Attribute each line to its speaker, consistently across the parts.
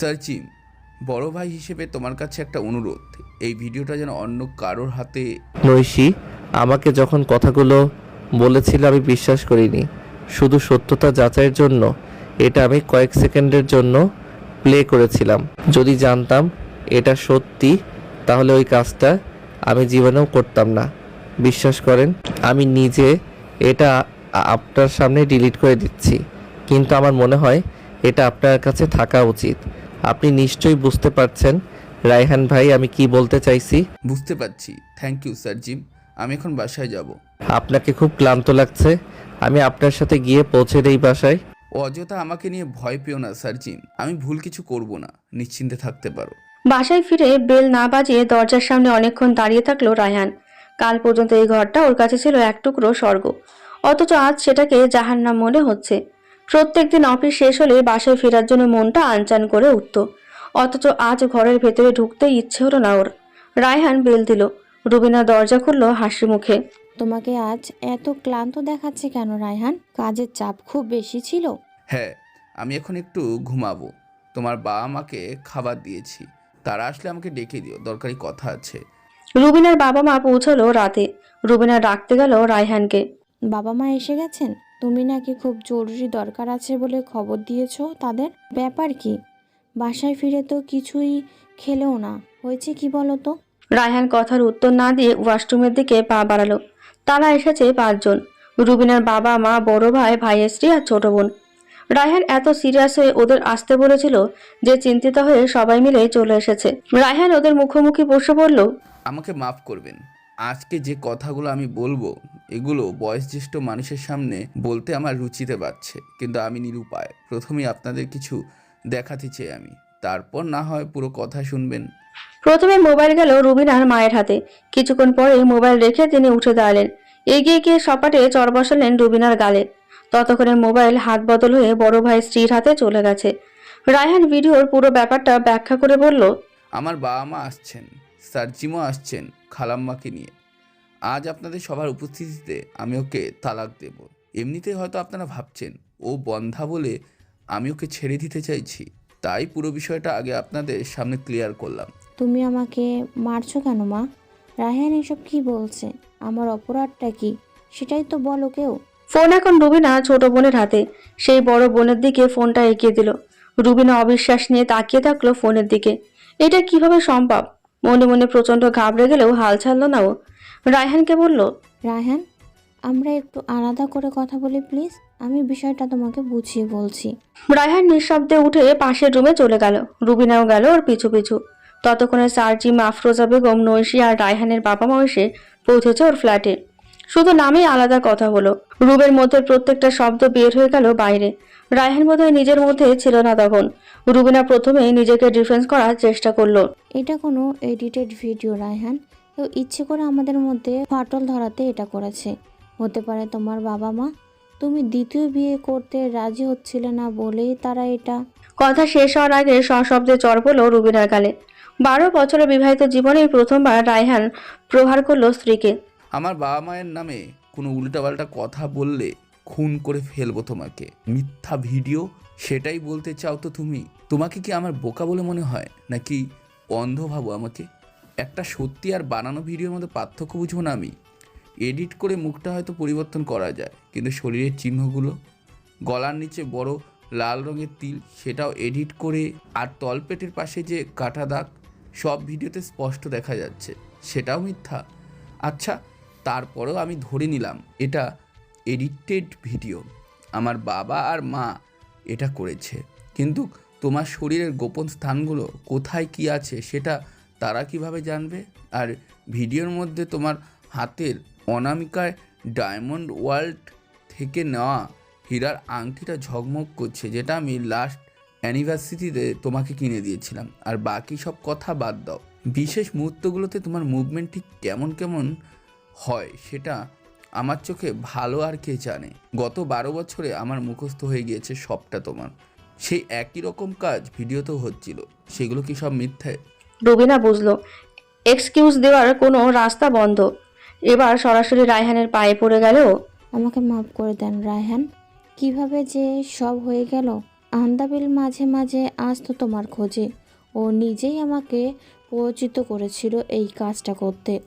Speaker 1: সার্চিম বড় ভাই হিসেবে তোমার কাছে একটা অনুরোধ। এই ভিডিওটা যেন অন্য কারোর হাতে
Speaker 2: নৈশি, আমাকে যখন কথাগুলো বলেছিল আমি বিশ্বাস করিনি। শুধু সত্যতা যাচাইয়ের জন্য, এটা আমি কয়েক সেকেন্ডের জন্য প্লে করেছিলাম। যদি জানতাম এটা সত্যি, তাহলে ওই কাজটা আমি জীবনেও করতাম না। বিশ্বাস করেন, আমি নিজে এটা আপনার সামনে ডিলিট করে দিচ্ছি। কিন্তু আমার মনে হয় এটা আপনার কাছে থাকা উচিত। আপনি নিশ্চয়ই বুঝতে পারছেন। রায়হান ভাই আমি কি বলতে চাইছি?
Speaker 1: বুঝতে পারছি। থ্যাংক ইউ স্যার জিম আমি এখন বাসায় যাব।
Speaker 2: আপনাকে খুব ক্লান্ত লাগছে। আমি আপনার সাথে গিয়ে পৌঁছে দেই বাসায়।
Speaker 1: অযথা আমাকে নিয়ে ভয় পেও না স্যার জিম আমি ভুল কিছু করব না। নিশ্চিন্তে থাকতে পারো।
Speaker 3: বাসায় ফিরে বেল না বাজিয়ে দরজার সামনে অনেকক্ষণ দাঁড়িয়ে থাকল রায়হান। কাল পর্যন্ত এই ঘরটা ওর কাছে ছিল এক টুকরো স্বর্গ। অথচ আজ সেটাকে জাহান্নাম মনে হচ্ছে। প্রত্যেকদিন অফিস শেষ হলে বাসায় ফেরার জন্য মনটা আনচান করে উঠত। অথচ আজ ঘরের ভেতরে ঢুকতে ইচ্ছে হলো না ওর। রায়হান বেল দিল। রুবিনা দরজা খুললো হাসি মুখে।
Speaker 4: তোমাকে আজ এত ক্লান্ত দেখাচ্ছে কেন রায়হান? কাজের চাপ খুব বেশি ছিল।
Speaker 1: হ্যাঁ আমি এখন একটু ঘুমাবো। তোমার বাবা মাকে খাবার দিয়েছি। তারা আসলে আমাকে ডেকে দিও দরকারি কথা আছে।
Speaker 3: রুবিনার বাবা মা পৌঁছলো রাতে। রুবিনা ডাকতে গেল রায়হানকে।
Speaker 4: বাবা মা এসে গেছেন? তুমি নাকি খুব জরুরি দরকার আছে বলে খবর দিয়েছ? তাদের ব্যাপার কি? বাসায় ফিরে তো কিছুই খেলেও না। হয়েছে কি বলো তো
Speaker 3: রায়হান কথার উত্তর না দিয়ে ওয়াশরুমের দিকে পা বাড়ালো। তারা এসেছে পাঁচজন রুবিনার বাবা মা বড় ভাই ভাইয়ের স্ত্রী আর ছোট বোন। রায়হান এত সিরিয়াস হয়ে ওদের আসতে বলেছিল যে চিন্তিত হয়ে সবাই মিলে চলে এসেছে। রায়হান ওদের মুখোমুখি বসে পড়ল
Speaker 1: আমাকে মাফ করবেন। আজকে যে কথাগুলো আমি বলব এগুলো বয়োজ্যেষ্ঠ মানুষের সামনে বলতে আমার রুচিতে পাচ্ছে কিন্তু আমি নিরুপায়। প্রথমেই আপনাদের কিছু দেখাতে চাই আমি। তারপর না হয় পুরো কথা শুনবেন।
Speaker 3: প্রথমে মোবাইল গেল রুবিনার মায়ের হাতে। কিছুক্ষণ পরে মোবাইল রেখে তিনি উঠে দাঁড়ালেন। এগিয়ে গিয়ে সপাটে চর বসালেন রুবিনার গালে। ততক্ষণে মোবাইল হাত বদল হয়ে বড় ভাই স্ত্রীর হাতে চলে গেছে। রায়হান ভিডিওর পুরো ব্যাপারটা ব্যাখ্যা করে বলল
Speaker 1: আমার বাবা মা আসছেন। সার্জিমও আসছেন খালাম্মাকে নিয়ে। আজ আপনাদের সবার উপস্থিতিতে আমি ওকে তালাক দেব। এমনিতেই হয়তো আপনারা ভাবছেন ও বন্ধা বলে আমি ওকে ছেড়ে দিতে চাইছি। তাই পুরো বিষয়টা আগে আপনাদের সামনে ক্লিয়ার করলাম।
Speaker 4: তুমি আমাকে মারছো কেন মা? রায়হান এসব কি বলছে? আমার অপরাধটা কি? সেটাই তো বলো কেউ।
Speaker 3: ফোন এখন রুবিনা ছোট বোনের হাতে। সেই বড় বোনের দিকে ফোনটা এগিয়ে দিল। রুবিনা অবিশ্বাস নিয়ে তাকিয়ে থাকল ফোনের দিকে। এটা কীভাবে সম্ভব? মনে মনে প্রচণ্ড ঘাবড়ে গেলেও হাল ছাড়লো না ও। রায়হানকে বলল
Speaker 4: রায়হান আমরা একটু আলাদা করে কথা বলি প্লিজ। আমি বিষয়টা তোমাকে বুঝিয়ে বলছি।
Speaker 3: রায়হান নিঃশব্দে উঠে পাশের রুমে চলে গেল। রুবিনাও গেল ওর পিছু পিছু। ততক্ষণে সার্জি মাফরোজা বেগম নৈশি আর রায়হানের বাবা মা এসে পৌঁছেছে ওর ফ্ল্যাটে। শুধু নামেই আলাদা কথা হলো। রুমের মধ্যে প্রত্যেকটা শব্দ বের হয়ে গেল বাইরে। রায়হান বোধহয় নিজের মধ্যে ছিল না তখন। রুবিনা প্রথমে নিজেকে ডিফেন্স করার চেষ্টা করল।
Speaker 4: এটা কোনো এডিটেড ভিডিও রায়হান। কেউ ইচ্ছে করে আমাদের মধ্যে ফাটল ধরাতে এটা করেছে। হতে পারে তোমার বাবা মা। তুমি দ্বিতীয় বিয়ে করতে রাজি হচ্ছিলে না বলেই তারা এটা।
Speaker 3: কথা শেষ হওয়ার আগে সশব্দে চর পড়ল রুবিনার গালে। বারো বছরের বিবাহিত জীবনেই প্রথমবার রায়হান প্রহার করল স্ত্রীকে।
Speaker 1: আমার বাবা মায়ের নামে কোনো উল্টাপাল্টা কথা বললে খুন করে ফেলব তোমাকে। মিথ্যা ভিডিও, সেটাই বলতে চাও তো তুমি? তোমাকে কি আমার বোকা বলে মনে হয়? নাকি অন্ধ ভাবো আমাকে? একটা সত্যি আর বানানো ভিডিওর মধ্যে পার্থক্য বুঝব না আমি। এডিট করে মুখটা হয়তো পরিবর্তন করা যায়, কিন্তু শরীরের চিহ্নগুলো, গলার নিচে বড় লাল রঙের তিল, সেটাও এডিট করে আর তলপেটের পাশে যে কাটা দাগ, সব ভিডিওতে স্পষ্ট দেখা যাচ্ছে। সেটাও মিথ্যা। আচ্ছা তারপরেও আমি ধরে নিলাম, এটা এডিটেড ভিডিও। আমার বাবা আর মা এটা করেছে। কিন্তু তোমার শরীরের গোপন স্থানগুলো কোথায় কি আছে সেটা তারা কীভাবে জানবে? আর ভিডিওর মধ্যে তোমার হাতের অনামিকায় ডায়মন্ড ওয়ার্ল্ড থেকে নেওয়া হীরার আংটিটা ঝকমক করছে, যেটা আমি লাস্ট অ্যানিভার্সিটিতে তোমাকে কিনে দিয়েছিলাম। আর বাকি সব কথা বাদ দাও। বিশেষ মুহূর্তগুলোতে তোমার মুভমেন্ট ঠিক কেমন কেমন হয় সেটা আমার চোখে ভালো আর কে জানে? গত বারো বছরে আমার মুখস্থ হয়ে গিয়েছে সবটা তোমার। সেই একই রকম কাজ ভিডিওতেও হচ্ছিল। সেগুলো কি সব মিথ্যে?
Speaker 3: রুবিনা বুঝলো এক্সকিউজ দেওয়ার কোনো রাস্তা বন্ধ। এবার সরাসরি রায়হানের পায়ে পড়ে গেল।
Speaker 4: আমাকে মাফ করে দেন রায়হান। কীভাবে যে সব হয়ে গেল আন্দাবিল মাঝে মাঝে আসতো তোমার খোঁজে। ও নিজেই আমাকে পরিচিত করেছিল এই কাজটা করতে।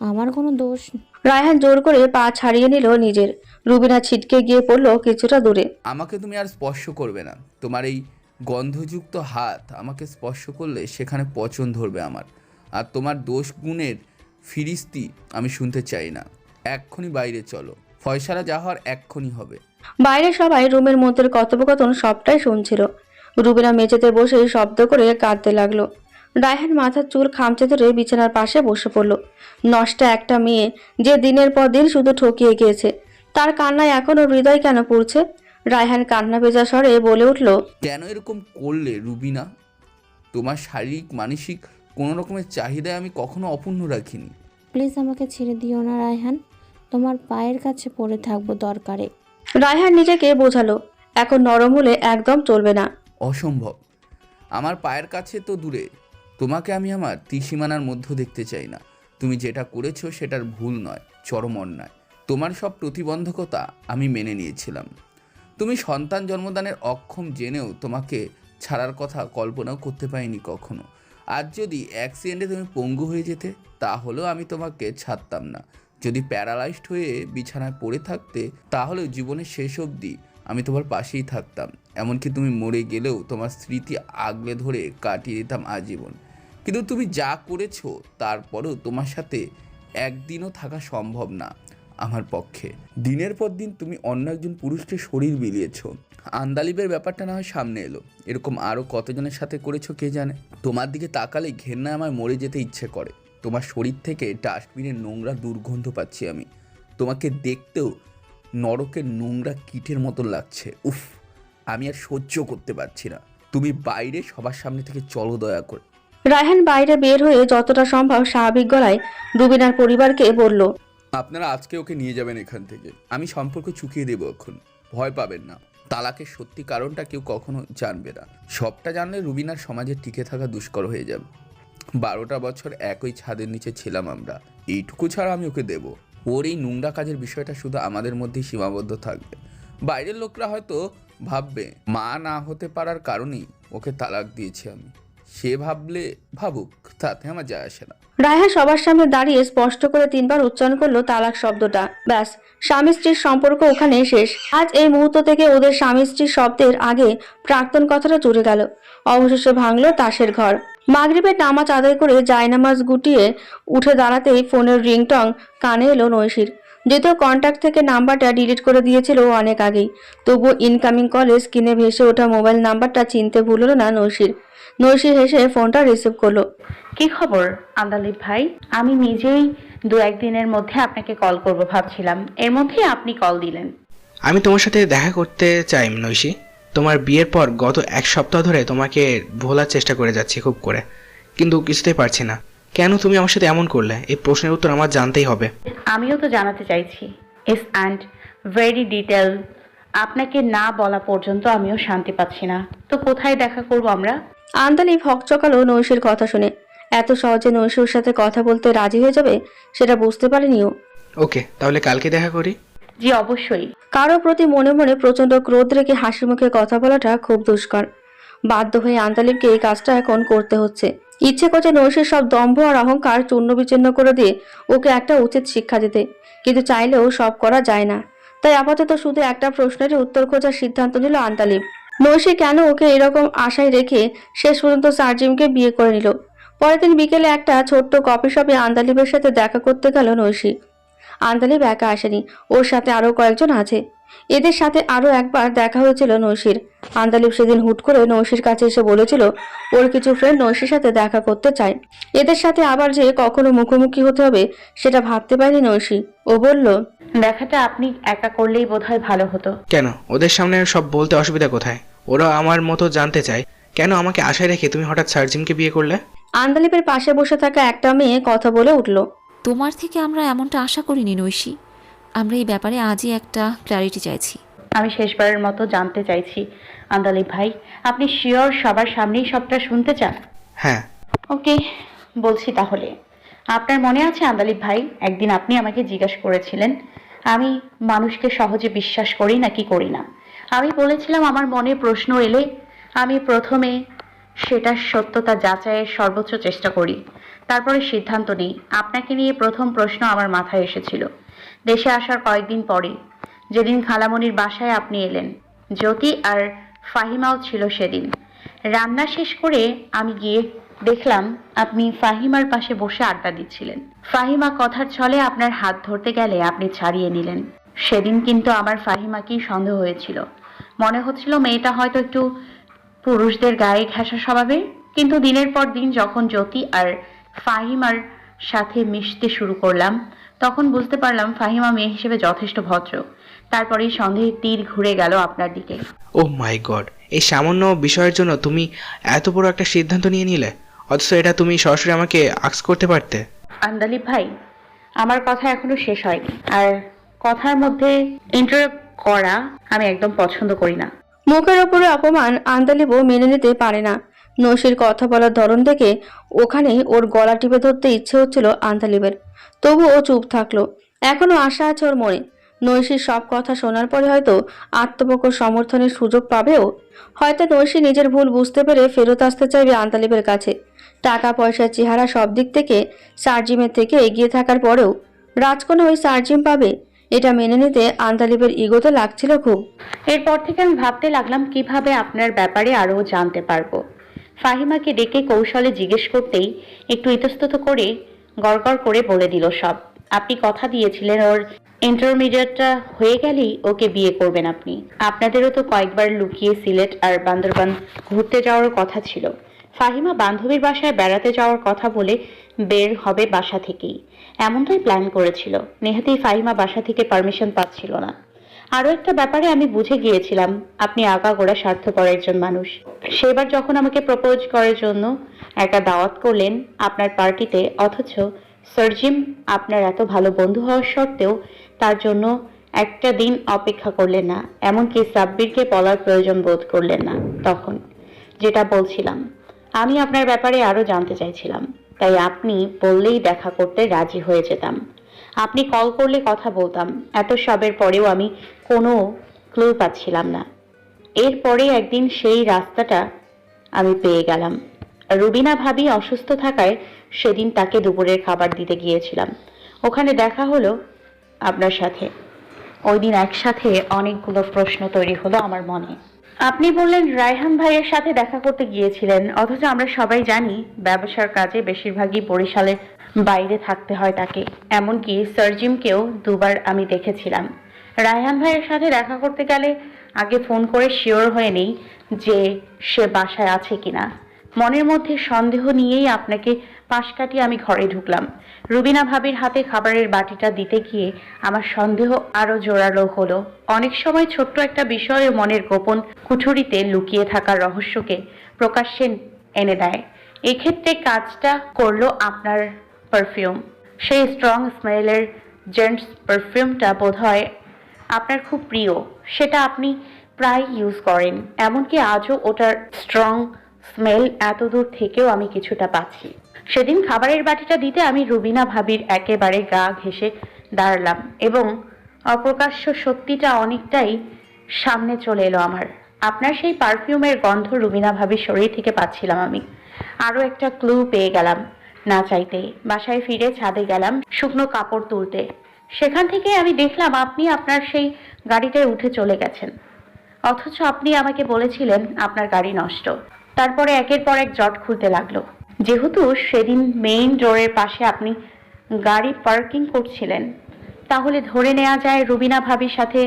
Speaker 4: আমার কোনো দোষ
Speaker 3: রায়হান জোর করে পা ছাড়িয়ে নিল নিজের। রুবিনা ছিটকে গিয়ে পড়ল কিছুটা দূরে।
Speaker 1: আমাকে তুমি আর স্পর্শ করবে না। তোমার এই গন্ধযুক্ত হাত আমাকে স্পর্শ করলে সেখানে পচন ধরবে আমার। আর তোমার দোষ গুণের ফিরিস্তি আমি শুনতে চাই না। এক্ষুনি বাইরে চলো। ফয়সালা যা হওয়ার এক্ষুনি হবে।
Speaker 3: বাইরে সবাই রুমের মধ্যে কথোপকথন সবটাই শুনছিল। রুবিনা মেঝেতে বসে শব্দ করে কাঁদতে লাগল। রায়হান মাথার চুল খামচে ধরে বিছানার পাশে বসে পড়ল। নষ্টা একটা মেয়ে যে দিনের পর দিন শুধু ঠকিয়ে গিয়েছে। তার কান্নায় এখনও হৃদয় কেন পড়ছে? রায়হান কান্না ভেজা স্বরে বলে উঠল
Speaker 1: কেন এরকম করলে রুবিনা? তোমার শারীরিক মানসিক কোনো রকমের চাহিদায় আমি কখনো অপূর্ণ রাখিনি।
Speaker 4: প্লিজ আমাকে ছেড়ে দিও না রায়হান। তোমার পায়ের কাছে পড়ে থাকব দরকারে।
Speaker 3: রায়হান নিজেকে বোঝালো এখন নরম হলে একদম চলবে না।
Speaker 1: অসম্ভব। আমার পায়ের কাছে তো দূরে। তোমাকে আমি আমার ত্রিসীমানার মধ্যে দেখতে চাই না। তুমি যেটা করেছ সেটার ভুল নয়, চরম অন্যায়। তোমার সব প্রতিবন্ধকতা আমি মেনে নিয়েছিলাম। তুমি সন্তান জন্মদানের অক্ষম জেনেও তোমাকে ছাড়ার কথা কল্পনাও করতে পারিনি কখনো। আজ যদি অ্যাক্সিডেন্টে তুমি পঙ্গু হয়ে যেতে, তাহলেও আমি তোমাকে ছাড়তাম না। যদি প্যারালাইজড হয়ে বিছানায় পড়ে থাকতে, তাহলেও জীবনের শেষ অবধি আমি তোমার পাশেই থাকতাম। এমনকি তুমি মরে গেলেও তোমার স্মৃতি আগলে ধরে কাটিয়ে দিতাম আজীবন। কিন্তু তুমি যা করেছ, তারপরেও তোমার সাথে একদিনও থাকা সম্ভব না আমার পক্ষে। দিনের পর দিন তুমি অন্য একজন পুরুষকে শরীর বিলিয়েছো। আন্দালিবের ব্যাপারটা না হয় সামনে এলো। এরকম আরও কতজনের সাথে করেছ কে জানে? তোমার দিকে তাকালে ঘেন্নায় আমার মরে যেতে ইচ্ছে করে। তোমার শরীর থেকে ডাস্টবিনের নোংরা দুর্গন্ধ পাচ্ছি আমি। তোমাকে দেখতেও নরকের নোংরা কিটের মতো লাগছে। উফ, আমি আর সহ্য করতে পারছি না। তুমি বাইরে সবার সামনে থেকে চলো দয়া করে।
Speaker 3: রায়হান বাইরে বের হয়ে যতটা সম্ভব স্বাভাবিক গলায় রুবিনার পরিবারকে বলল,
Speaker 1: আপনারা আজকে ওকে নিয়ে যাবেন এখান থেকে। আমি সম্পর্ক চুকিয়ে দেবো এখন। ভয় পাবেন না। তালাকের সত্যি কারণটা কেউ কখনো জানবে না। সবটা জানলে রুবিনার সমাজে টিকে থাকা দুষ্কর হয়ে যাবে। বারোটা বছর একই ছাদের নিচে ছিলাম আমরা। এইটুকু ছাড়া আমি ওকে দেব। ওর এই নোংরা কাজের বিষয়টা শুধু আমাদের মধ্যেই সীমাবদ্ধ থাকবে। বাইরের লোকরা হয়তো ভাববে, মা না হতে পারার কারণেই ওকে তালাক দিয়েছি আমি। সে ভাবলে ভাবুক তাতে আমার যায় আসে না।
Speaker 3: রায়হান সবার সামনে দাঁড়িয়ে স্পষ্ট করে তিনবার উচ্চারণ করল তালাক শব্দটা। ব্যাস, স্বামী স্ত্রীর সম্পর্ক ওখানে শেষ। আজ এই মুহূর্ত থেকে ওদের স্বামী স্ত্রীর শব্দের আগে প্রাক্তন কথাটা জুড়ে গেল। অবশেষে ভাঙলো তাসের ঘর। মাগরিবের নামাজ আদায় করে জায়নামাজ গুটিয়ে উঠে দাঁড়াতেই ফোনের রিংটং কানে এলো নৈশির। যদিও কন্ট্যাক্ট থেকে নাম্বারটা ডিলিট করে দিয়েছিল ও অনেক আগেই। তবুও ইনকামিং কলে স্ক্রিনে ভেসে ওঠা মোবাইল নাম্বারটা চিনতে ভুলল না নৈশির। নৈশির হেসে ফোনটা রিসিভ করল।
Speaker 5: কি খবর আন্দালিব ভাই? আমি নিজেই দু একদিনের মধ্যে আপনাকে কল করব ভাবছিলাম। এর মধ্যেই আপনি কল দিলেন।
Speaker 6: আমি তোমার সাথে দেখা করতে চাই নৈশি। তোমার বিয়ের পর গত এক সপ্তাহ ধরে তোমাকে ভোলার চেষ্টা করে যাচ্ছি খুব করে কিন্তু কিছুতেই পারছি না। কেন তুমি আমার সাথে এমন করলে? এই প্রশ্নের উত্তর আমার জানতেই হবে।
Speaker 5: আমিও তো জানাতে চাইছি। ইস অ্যান্ড ভেরি ডিটেল আপনাকে না বলা পর্যন্ত আমিও শান্তি পাচ্ছি না। তো কোথায় দেখা করব আমরা?
Speaker 3: আন্দালিব হকচকালো নৈশীর কথা শুনে। এত সহজে নৈশীর সাথে কথা বলতে রাজি হয়ে যাবে সেটা বুঝতে পারেনিও
Speaker 6: ওকে তাহলে কালকে দেখা করি।
Speaker 5: জি অবশ্যই।
Speaker 3: কারও প্রতি মনে মনে প্রচণ্ড ক্রোধ রেখে হাসি মুখে কথা বলাটা খুব দুষ্কর। বাধ্য হয়ে আন্তালিবকে এই কাজটা এখন করতে হচ্ছে। ইচ্ছে করছে নৈশীর সব দম্ভ আর অহংকার চূর্ণ বিচ্ছিন্ন করে দিয়ে ওকে একটা উচিত শিক্ষা দিতে। কিন্তু চাইলেও সব করা যায় না। তাই আপাতত শুধু একটা প্রশ্নেরই উত্তর খোঁজার সিদ্ধান্ত নিল আন্তালিব নৈশী কেন ওকে এরকম আশায় রেখে শেষ পর্যন্ত সার্জিমকে বিয়ে করে নিল? পরের দিন বিকেলে একটা ছোট্ট কফি শপে আন্দালিবের সাথে দেখা করতে গেল নৈশী। আন্দালিব একা আসেনি ওর সাথে আরও কয়েকজন আছে। এদের সাথে আরও একবার দেখা হয়েছিল নৈশির। আন্দালিব সেদিন হুট করে নৈশির কাছে এসে বলেছিল ওর কিছু ফ্রেন্ড নৈশির সাথে দেখা করতে চায়। এদের সাথে আবার যে কখনো মুখোমুখি হতে হবে সেটা ভাবতে পারেনি নৈশি। ও বলল
Speaker 5: দেখাটা আপনি একা করলেই বোধহয় ভালো হতো।
Speaker 6: কেন? ওদের সামনে সব বলতে অসুবিধা কোথায়? ওরা আমার মতো জানতে চায়। কেন আমাকে আশায় রেখে তুমি হঠাৎ সার্জিমকে বিয়ে করলে?
Speaker 3: আন্দালিবের পাশে বসে থাকা একটা মেয়ে কথা বলে উঠল।
Speaker 7: তোমার থেকে আমরা এমনটা আশা করিনি নৈশী। আমরা এই ব্যাপারে আজই একটা ক্ল্যারিটি চাইছি।
Speaker 5: আমি শেষবারের মতো জানতে চাইছি আন্দালিব ভাই আপনি শিওর সবার সামনেই সবটা শুনতে চান?
Speaker 6: হ্যাঁ।
Speaker 5: ওকে বলছি তাহলে। আপনার মনে আছে আন্দালিব ভাই একদিন আপনি আমাকে জিজ্ঞাসা করেছিলেন আমি মানুষকে সহজে বিশ্বাস করি নাকি করি না? আমি বলেছিলাম আমার মনে প্রশ্ন এলে। আমি প্রথমে সেটার সত্যতা যাচাইয়ের সর্বোচ্চ চেষ্টা করি। তারপরে সিদ্ধান্ত নিই। আপনাকে নিয়ে প্রথম প্রশ্ন আমার মাথায় এসেছিল। দেশে আসার কয়েকদিন পরে। যেদিন খালামণির বাসায় আপনি এলেন। জ্যোতি আর ফাহিমাও ছিল সেদিন। রান্না শেষ করে আমি গিয়ে দেখলাম আপনি ফাহিমার পাশে বসে আড্ডা দিচ্ছিলেন। ফাহিমা কথার ছলে আপনার হাত ধরতে গেলে আপনি ছাড়িয়ে নিলেন। সেদিন কিন্তু আমার ফাহিমাকেই সন্দেহ হয়েছিল। মনে হচ্ছিল মেয়েটা হয়তো একটু পুরুষদের গায়ে ঘেঁষা স্বভাবের কিন্তু দিনের পর দিন যখন জ্যোতি আর ফাহিমার সাথে মিশতে শুরু করলাম তখন বুঝতে পারলাম ফাহিমা মেয়ে হিসেবে যথেষ্ট ভদ্র। তারপরেই সন্দেহের তীর ঘুরে গেল আপনার দিকে।
Speaker 6: ও মাই গড এই সামান্য বিষয়ের জন্য তুমি এত বড় একটা সিদ্ধান্ত নিয়ে নিলে? অথচ এটা তুমি সরাসরি আমাকে আক্স করতে পারতে।
Speaker 5: আন্দালি ভাই আমার কথা এখনও শেষ হয়নি। আর কথার মধ্যে ইন্টারাপ্ট করা আমি একদম পছন্দ করি না।
Speaker 3: মুখের ওপরে অপমান আন্দালিবও মেনে নিতে পারে না। নৈশির কথা বলার ধরন দেখে ওখানে ওর গলা টিপে ধরতে ইচ্ছে হচ্ছিল আন্তালিবের তবু ও চুপ থাকল। এখনও আশা আছে ওর মনে। নৈশির সব কথা শোনার পরে হয়তো আত্মপক্ষ সমর্থনের সুযোগ পাবেও। হয়তো নৈশি নিজের ভুল বুঝতে পেরে ফেরত আসতে চাইবে আন্তালিবের কাছে। টাকা, পয়সা, চেহারা সব দিক থেকে সার্জিমের থেকে এগিয়ে থাকার পরেও রাজকোনা ওই সার্জিম পাবে। এটা মেনে নিতে আন্তালিবের ইগোতে লাগছিল খুব।
Speaker 5: এরপর থেকে আমি ভাবতে লাগলাম, কীভাবে আপনার ব্যাপারে আরও জানতে পারব? ফাহিমাকে ডেকে কৌশলে জিজ্ঞেস করতেই একটু ইতস্তত করে গড়গড় করে বলে দিল সব। আপনি কথা দিয়েছিলেন, ওর ইন্টারমিডিয়েটটা হয়ে গেলেই ওকে বিয়ে করবেন আপনি। আপনাদেরও তো কয়েকবার লুকিয়ে সিলেট আর বান্দরবান ঘুরতে যাওয়ার কথা ছিল। ফাহিমা বান্ধবীর বাসায় বেড়াতে যাওয়ার কথা বলে বের হবে বাসা থেকেই। এমনটাই প্ল্যান করেছিল। নেহাতেই ফাহিমা বাসা থেকে পারমিশন পাচ্ছিল না। আরও একটা ব্যাপারে আমি বুঝে গিয়েছিলাম, আপনি আগাগোড়া স্বার্থপর একজন মানুষ। সেবার যখন আমাকে প্রপোজ করার জন্য একটা দাওয়াত করলেন আপনার পার্টিতে, অথচ সরজিম আপনার এত ভালো বন্ধু হওয়ার সত্ত্বেও তার জন্য একটা দিন অপেক্ষা করলেন না, এমনকি সাব্বিরকে বলার প্রয়োজন বোধ করলেন না তখন, যেটা বলছিলাম। আমি আপনার ব্যাপারে আরও জানতে চাইছিলাম। তাই আপনি বললেই দেখা করতে রাজি হয়ে যেতাম। আপনি কল করলে কথা বলতাম। এত সবের পরেও আমি কোনো ক্লু পাচ্ছিলাম না। এরপরে একদিন সেই রাস্তাটা আমি পেয়ে গেলাম। রুবিনা ভাবি অসুস্থ থাকায় সেদিন তাকে দুপুরের খাবার দিতে গিয়েছিলাম। ওখানে দেখা হলো আপনার সাথে। ওই দিন একসাথে অনেকগুলো প্রশ্ন তৈরি হলো আমার মনে। আপনি বললেন রায়হান ভাইয়ের সাথে দেখা করতে গিয়েছিলেন, অথচ আমরা সবাই জানি ব্যবসার কাজে বেশিরভাগই বরিশালের বাইরে থাকতে হয় তাকে। এমনকি সার্জিমকেও দুবার আমি দেখেছিলাম। রায়হান ভাইয়ের সাথে দেখা করতে গেলে আগে ফোন করে শিওর হয়ে নেই যে সে বাসায় আছে কিনা। মনের মধ্যে সন্দেহ নিয়েই আপনাকে পাশ কাটিয়ে আমি ঘরে ঢুকলাম। রুবিনা ভাবির হাতে খাবারের বাটিটা দিতে গিয়ে আমার সন্দেহ আরও জোরালো হলো। অনেক সময় ছোট্ট একটা বিষয় মনের গোপন কুঠুরিতে লুকিয়ে থাকা রহস্যকে প্রকাশ্যে এনে দেয়। এক্ষেত্রে কাজটা করল আপনার পারফিউম সেই স্ট্রং স্মেলের জেন্টস পারফিউমটা বোধহয় আপনার খুব প্রিয়। সেটা আপনি প্রায় ইউজ করেন। এমনকি আজও ওটার স্ট্রং স্মেল এত দূর থেকেও আমি কিছুটা পাচ্ছি সেদিন খাবারের বাটিটা দিতে আমি রুবিনা ভাবির একেবারে গা ঘেঁষে দাঁড়ালাম এবং অপ্রকাশ্য সত্যিটা অনেকটাই সামনে চলে এলো আমার। আপনার সেই পারফিউমের গন্ধ রুবিনা ভাবির শরীর থেকে পাচ্ছিলাম আমি। আরও একটা ক্লু পেয়ে গেলাম না চাইতেই বাসায় ফিরে ছাদে গেলাম শুকনো কাপড় তুলতে। সেখান থেকে আমি দেখলাম আপনি আপনার সেই গাড়িটায় উঠে চলে গেছেন। অথচ আপনি আমাকে বলেছিলেন আপনার গাড়ি নষ্ট। তারপরে একের পর এক জট খুলতে লাগল। যেহেতু সেদিন মেইন ডোরের পাশে আপনি গাড়ি পার্কিং করছিলেন, তাহলে ধরে নেওয়া যায় রুবিনা ভাবির সাথে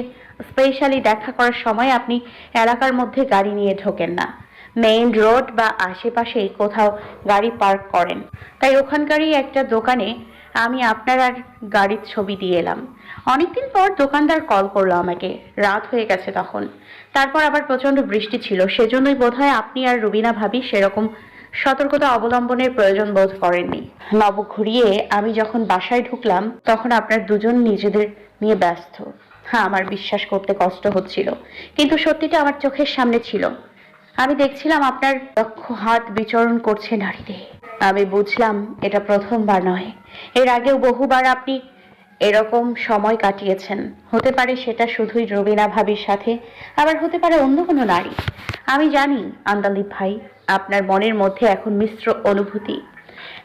Speaker 5: স্পেশালি দেখা করার সময় আপনি এলাকার মধ্যে গাড়ি নিয়ে ঢোকেন না। মেইন রোড বা আশেপাশে কোথাও গাড়ি পার্ক করেন। তাই ওখানকারই একটা দোকানে আমি আপনার আর গাড়ির ছবি দিয়ে এলাম। অনেকদিন পর দোকানদার কল করল আমাকে। রাত হয়ে গেছে তখন। তারপর আবার প্রচণ্ড বৃষ্টি ছিল। সেজন্যই বোধহয় আপনি আর রুবিনা ভাবি সেরকম সতর্কতা অবলম্বনের প্রয়োজন বোধ করেননি। নব ঘুরিয়ে আমি যখন বাসায় ঢুকলাম, তখন আপনার দুজন নিজেদের নিয়ে ব্যস্ত। হ্যাঁ আমার বিশ্বাস করতে কষ্ট হচ্ছিল। কিন্তু সত্যিটা আমার চোখের সামনে ছিল। আমি দেখছিলাম আপনার দক্ষ হাত বিচরণ করছে নারীতে আমি বুঝলাম এটা প্রথমবার নয়। এর আগেও বহুবার আপনি এরকম সময় কাটিয়েছেন। হতে পারে সেটা শুধুই রবিনা ভাবির সাথে, আবার হতে পারে অন্য কোনো নারী। আমি জানি, আন্দালিব ভাই, আপনার মনের মধ্যে এখন মিশ্র অনুভূতি।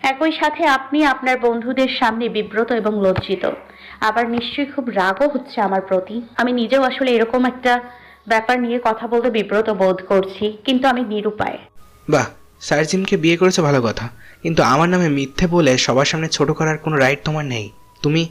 Speaker 5: একই সাথে আপনি আপনার বন্ধুদের সামনে বিব্রত এবং লজ্জিত। আবার নিশ্চয়ই খুব রাগও হচ্ছে আমার প্রতি। আমি নিজেও আসলে এরকম একটা ব্যাপার নিয়ে কথা বলতে বিব্রত বোধ করছি, কিন্তু আমি নিরুপায়।
Speaker 6: বাহ সার্জিনকে বিয়ে করেছে ভালো কথা। কিন্তু আমার নামে মিথ্যে বলে সবার সামনে ছোট করার কোনো রাইট তোমার নেই। তুমি